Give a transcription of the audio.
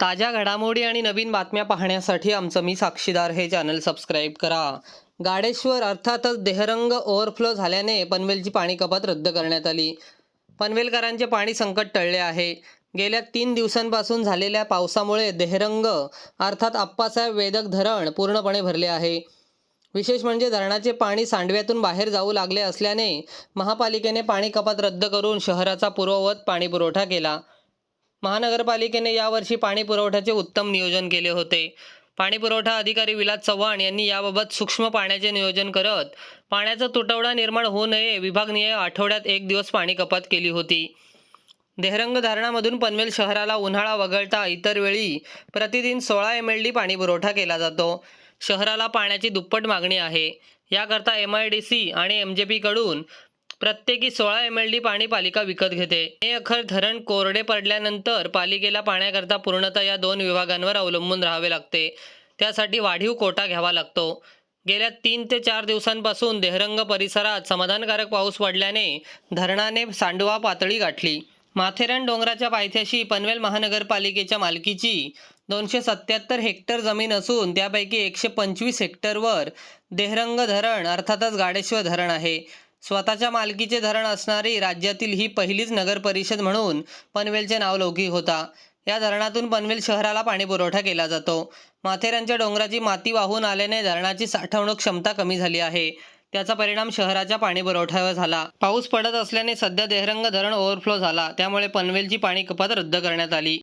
ताज्या घडामोडी आणि नवीन बातम्या पाहण्यासाठी आमचं मी साक्षीदार हे चॅनल सबस्क्राईब करा. गाडेश्वर अर्थातच देहरंग ओव्हरफ्लो झाल्याने पनवेलची पाणी कपात रद्द करण्यात आली. पनवेलकरांचे पाणी संकट टळले आहे. गेल्या तीन दिवसांपासून झालेल्या पावसामुळे देहरंग अर्थात आप्पासाहेब वेदक धरण पूर्णपणे भरले आहे. विशेष म्हणजे धरणाचे पाणी सांडव्यातून बाहेर जाऊ लागले असल्याने महापालिकेने पाणी कपात रद्द करून शहराचा पूर्ववत पाणी पुरवठा केला. महानगरपालिकेने यावर्षी पाणी पुरवठ्याचे उत्तम नियोजन केले होते. पाणी पुरवठा अधिकारी विलास चव्हाण यांनी याबाबत सूक्ष्म पाण्याचे नियोजन करत पाण्याचा तुटवडा निर्माण होऊ नये विभागनीय आठवड्यात एक दिवस पाणी कपात केली होती. देहरंग धरणामधून पनवेल शहराला उन्हाळा वगळता इतर वेळी प्रतिदिन सोळा एम एल डी पाणी पुरवठा केला जातो. शहराला पाण्याची दुप्पट मागणी आहे. याकरता एम आय डी सी आणि एम जे पीकडून प्रत्येकी सोळा एम एल डी पाणी पालिका विकत घेते. हे अखर धरण कोरडे पडल्यानंतर पालिकेला पाण्याकरता पूर्णतः या दोन विभागांवर अवलंबून राहावे लागते. त्यासाठी वाढीव कोटा घ्यावा लागतो. गेल्या तीन ते चार दिवसांपासून देहरंग परिसरात समाधानकारक पाऊस पडल्याने धरणाने सांडवा पातळी गाठली. माथेरान डोंगराच्या पायथ्याशी पनवेल महानगरपालिकेच्या मालकीची दोनशे सत्याहत्तर हेक्टर जमीन असून त्यापैकी एकशे पंचवीस हेक्टरवर देहरंग धरण अर्थातच गाडेश्वर धरण आहे. स्वतःच्या मालकीचे धरण असणारी राज्यातील ही पहिलीच नगर परिषद म्हणून पनवेलचे नाव लौकिक होता. या धरणातून पनवेल शहराला पाणी पुरवठा केला जातो. माथेरानच्या डोंगराची माती वाहून आल्याने धरणाची साठवणूक क्षमता कमी झाली आहे. त्याचा परिणाम शहराच्या पाणी पुरवठ्यावर झाला. पाऊस पडत असल्याने सध्या देहरंग धरण ओव्हरफ्लो झाला. त्यामुळे पनवेलची पाणी कपात रद्द करण्यात आली.